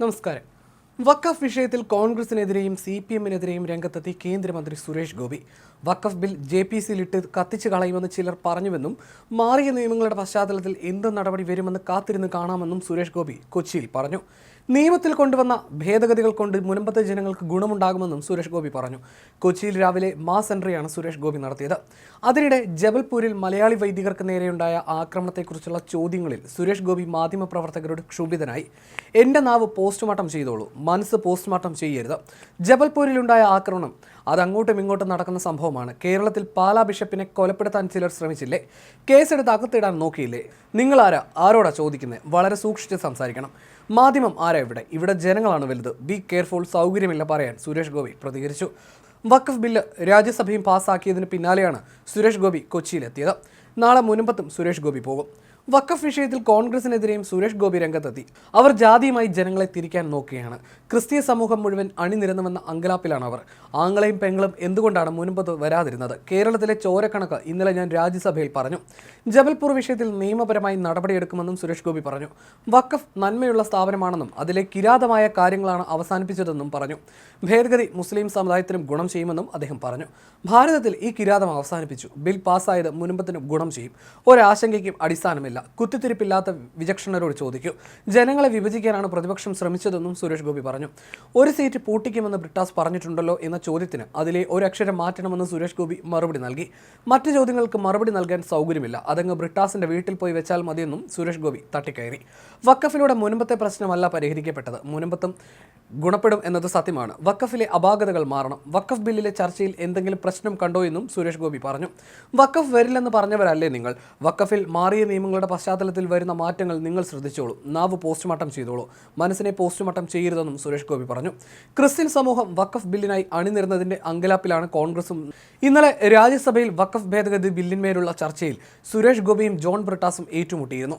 നമസ്കാരം. വഖഫ് വിഷയത്തിൽ കോൺഗ്രസിനെതിരെയും C P എമ്മിനെതിരെയും രംഗത്തെത്തി കേന്ദ്രമന്ത്രി Suresh Gopi. Waqf bill J P സിയിലിട്ട് കത്തിച്ചു കളയുമെന്ന് ചിലർ പറഞ്ഞുവെന്നും മാറിയ നിയമങ്ങളുടെ പശ്ചാത്തലത്തിൽ എന്ത് നടപടി വരുമെന്ന് കാത്തിരുന്ന് കാണാമെന്നും സുരേഷ് ഗോപി കൊച്ചിയിൽ പറഞ്ഞു. നിയമത്തിൽ കൊണ്ടുവന്ന ഭേദഗതികൾ കൊണ്ട് മുൻപത്തെ ജനങ്ങൾക്ക് ഗുണമുണ്ടാകുമെന്നും സുരേഷ് ഗോപി പറഞ്ഞു. കൊച്ചിയിൽ രാവിലെ മാസ് എൻട്രിയാണ് സുരേഷ് ഗോപി നടത്തിയത്. അതിനിടെ ജബൽപൂരിൽ മലയാളി വൈദികർക്ക് നേരെയുണ്ടായ ആക്രമണത്തെക്കുറിച്ചുള്ള ചോദ്യങ്ങളിൽ സുരേഷ് ഗോപി മാധ്യമപ്രവർത്തകരോട് ക്ഷുഭിതനായി. എന്റെ നാവ് പോസ്റ്റ്മോർട്ടം ചെയ്തോളൂ. മനസ്സ് പോസ്റ്റ്മോർട്ടം ചെയ്യരുത്. ജബൽപൂരിലുണ്ടായ ആക്രമണം അത് അങ്ങോട്ടും ഇങ്ങോട്ടും നടക്കുന്ന സംഭവമാണ്. കേരളത്തിൽ പാലാ ബിഷപ്പിനെ കൊലപ്പെടുത്താൻ ചിലർ ശ്രമിച്ചില്ലേ? കേസെടുത്ത് അകത്തിടാൻ നോക്കിയില്ലേ? നിങ്ങളാരാ? ആരോടാ ചോദിക്കുന്നത് വളരെ സൂക്ഷിച്ച് സംസാരിക്കണം. മാധ്യമം ആരാ ഇവിടെ ഇവിടെ ജനങ്ങളാണ് വലുത്. ബി കെയർഫുൾ സൗകര്യമില്ല പറയാൻ. സുരേഷ് ഗോപി പ്രതികരിച്ചു. വഖഫ് ബില്ല് രാജ്യസഭയും പാസ്സാക്കിയതിന് പിന്നാലെയാണ് സുരേഷ് ഗോപി കൊച്ചിയിലെത്തിയത്. നാളെ മുൻപത്തും സുരേഷ് ഗോപി പോകും. വഖഫ് വിഷയത്തിൽ കോൺഗ്രസിനെതിരെയും സുരേഷ് ഗോപി രംഗത്തെത്തി. അവർ ജാതിയുമായി ജനങ്ങളെ തിരിക്കാൻ നോക്കുകയാണ്. ക്രിസ്തീയ സമൂഹം മുഴുവൻ അണിനിരന്നുവെന്ന അങ്കലാപ്പിലാണ് അവർ ആങ്ങളെയും പെങ്ങളും എന്തുകൊണ്ടാണ് മുൻപത്ത് വരാതിരുന്നത്? കേരളത്തിലെ ചോരക്കണക്ക് ഇന്നലെ ഞാൻ രാജ്യസഭയിൽ പറഞ്ഞു. ജബൽപൂർ വിഷയത്തിൽ നിയമപരമായി നടപടിയെടുക്കുമെന്നും സുരേഷ് ഗോപി പറഞ്ഞു. വക്കഫ് നന്മയുള്ള സ്ഥാപനമാണെന്നും അതിലെ കിരാതമായ കാര്യങ്ങളാണ് അവസാനിപ്പിച്ചതെന്നും പറഞ്ഞു. ഭേദഗതി മുസ്ലിം സമുദായത്തിനും ഗുണം ചെയ്യുമെന്നും അദ്ദേഹം പറഞ്ഞു. ഭാരതത്തിൽ ഈ കിരാതം അവസാനിപ്പിച്ചു. ബിൽ പാസ്സായത് മുൻപത്തിനും ഗുണം ചെയ്യും. ഒരാശങ്കയ്ക്കും അടിസ്ഥാനമില്ല. കുത്തിത്തിരിപ്പില്ലാത്ത വിചക്ഷണരോട് ചോദിക്കൂ. ജനങ്ങളെ വിഭജിക്കാനാണ് പ്രതിപക്ഷം ശ്രമിച്ചതെന്നും സുരേഷ് ഗോപി പറഞ്ഞു. ഒരു സീറ്റ് പൂട്ടിക്കുമെന്ന് ബ്രിട്ടാസ് പറഞ്ഞിട്ടുണ്ടല്ലോ എന്ന ചോദ്യത്തിന് അതിലെ ഒരു അക്ഷരം മാറ്റണമെന്ന് സുരേഷ് ഗോപി മറുപടി നൽകി. മറ്റു ചോദ്യങ്ങൾക്ക് മറുപടി നൽകാൻ സൗകര്യമില്ല. അതങ്ങ് ബ്രിട്ടാസിന്റെ വീട്ടിൽ പോയി വെച്ചാൽ മതിയെന്നും സുരേഷ് ഗോപി തട്ടിക്കയറി. വക്കഫിലൂടെ മുൻപത്തെ പ്രശ്നമല്ല പരിഹരിക്കപ്പെട്ടത്. മുൻപത്തും ഗുണപ്പെടും എന്നത് സത്യമാണ്. വക്കഫിലെ അപാകതകൾ മാറണം. വക്കഫ് ബില്ലിലെ ചർച്ചയിൽ എന്തെങ്കിലും പ്രശ്നം കണ്ടോ എന്നും സുരേഷ് ഗോപി പറഞ്ഞു. വക്കഫ് വരില്ലെന്ന് പറഞ്ഞവരല്ലേ നിങ്ങൾ? വക്കഫിൽ മാറിയ നിയമങ്ങളുടെ പശ്ചാത്തലത്തിൽ വരുന്ന മാറ്റങ്ങൾ നിങ്ങൾ ശ്രദ്ധിച്ചോളൂ. നാവ് പോസ്റ്റ്മോർട്ടം ചെയ്തോളൂ. മനസ്സിനെ പോസ്റ്റ്മോർട്ടം ചെയ്യരുതെന്നും സുരേഷ് ഗോപി പറഞ്ഞു. ക്രിസ്ത്യൻ സമൂഹം വക്കഫ് ബില്ലിനായി അണിനിരുന്നതിന്റെ അങ്കലാപ്പിലാണ് കോൺഗ്രസും. ഇന്നലെ രാജ്യസഭയിൽ വക്കഫ് ഭേദഗതി ബില്ലിന്മേലുള്ള ചർച്ചയിൽ സുരേഷ് ഗോപിയും ജോൺ ബ്രിട്ടാസും ഏറ്റുമുട്ടിയിരുന്നു.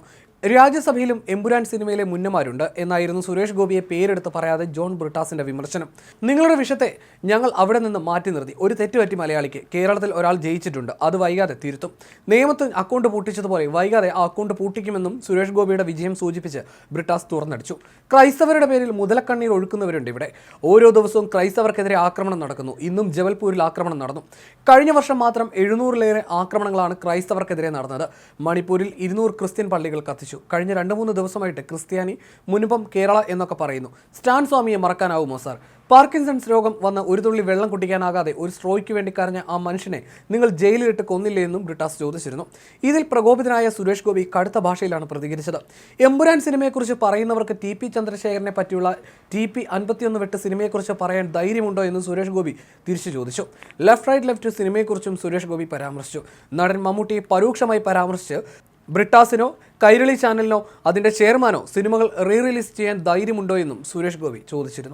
രാജ്യസഭയിലും എമ്പുരാൻ സിനിമയിലെ മുന്നമാരുണ്ട് എന്നായിരുന്നു സുരേഷ് ഗോപിയെ പേരെടുത്ത് പറയാതെ ജോൺ ബ്രിട്ടാസിന്റെ വിമർശനം. നിങ്ങളുടെ വിഷയത്തെ ഞങ്ങൾ അവിടെ നിന്ന് മാറ്റി നിർത്തി. ഒരു തെറ്റുപറ്റി മലയാളിക്ക് കേരളത്തിൽ ഒരാൾ ജയിച്ചിട്ടുണ്ട്. അത് വൈകാതെ തിരുത്തും. നിയമത്തിൽ അക്കൗണ്ട് പൂട്ടിച്ചതുപോലെ വൈകാതെ ആ അക്കൗണ്ട് പൂട്ടിക്കുമെന്നും സുരേഷ് ഗോപിയുടെ വിജയം സൂചിപ്പിച്ച് ബ്രിട്ടാസ് തുറന്നടിച്ചു. ക്രൈസ്തവരുടെ പേരിൽ മുതലക്കണ്ണീർ ഒഴുക്കുന്നവരുണ്ട് ഇവിടെ. ഓരോ ദിവസവും ക്രൈസ്തവർക്കെതിരെ ആക്രമണം നടക്കുന്നു. ഇന്നും ജബൽപൂരിൽ ആക്രമണം നടന്നു. കഴിഞ്ഞ വർഷം മാത്രം എഴുന്നൂറിലേറെ ആക്രമണങ്ങളാണ് ക്രൈസ്തവർക്കെതിരെ നടന്നത്. മണിപ്പൂരിൽ ഇരുന്നൂറ് ക്രിസ്ത്യൻ പള്ളികൾ കത്തിച്ചു. കഴിഞ്ഞ രണ്ട് മൂന്ന് ദിവസമായിട്ട് ക്രിസ്ത്യാനി മുൻപം കേരള എന്നൊക്കെ പറയുന്നു. സ്റ്റാൻ സ്വാമിയെ മറക്കാനാവുമോ സാർ? പാർക്കിൻസൺസ് രോഗം വന്ന ഒരു തുള്ളി വെള്ളം കുടിക്കാനാകാതെ ഒരു സ്ട്രോയ്ക്ക് വേണ്ടി കരഞ്ഞ ആ മനുഷ്യനെ നിങ്ങൾ ജയിലിലിട്ട് കൊന്നില്ലേ എന്നും ബ്രിട്ടാസ് ചോദിച്ചിരുന്നു. ഇതിൽ പ്രകോപിതനായ സുരേഷ് ഗോപി കടുത്ത ഭാഷയിലാണ് പ്രതികരിച്ചത്. എമ്പുരാൻ സിനിമയെക്കുറിച്ച് പറയുന്നവർക്ക് ടി പി ചന്ദ്രശേഖരനെ പറ്റിയുള്ള ടി പി അൻപത്തിയൊന്ന് വെട്ട് സിനിമയെക്കുറിച്ച് പറയാൻ ധൈര്യമുണ്ടോ എന്ന് സുരേഷ് ഗോപി തിരിച്ചു ചോദിച്ചു. ലെഫ്റ്റ് റൈറ്റ് ലെഫ്റ്റ് സിനിമയെക്കുറിച്ചും സുരേഷ് ഗോപി പരാമർശിച്ചു. നടൻ മമ്മൂട്ടിയെ പരോക്ഷമായി പരാമർശിച്ച് ബ്രിട്ടാസിനോ കൈരളി ചാനലിനോ അതിന്റെ ചെയർമാനോ സിനിമകൾ റീ റിലീസ് ചെയ്യാൻ ധൈര്യമുണ്ടോ എന്നും സുരേഷ് ഗോപി ചോദിച്ചിരുന്നു.